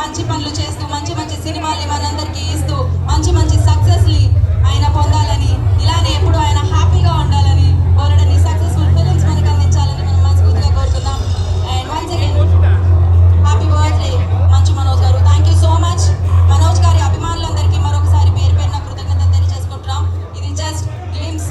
మంచి పనులు చేస్తూ మంచి మంచి సినిమాల్ని మనందరికీ ఇస్తూ మంచి మంచి సక్సెస్ని ఆయన పొందాలని ఇలానే ఎప్పుడు ఆయన హ్యాపీగా ఉండాలని బోలెడని సక్సెస్ఫుల్ ఫిలిమ్స్ మనకి అందించాలని మనం మనస్ఫూర్తిగా కోరుతున్నాం and once again happy birthday Manchu Manoj garu. Thank you so much Manoj గారి అభిమానులందరికీ మరొకసారి పేరు పేరున కృతజ్ఞత తెలియజేసుకుంటున్నాం. ఇది జస్ట్ గ్లిమ్స్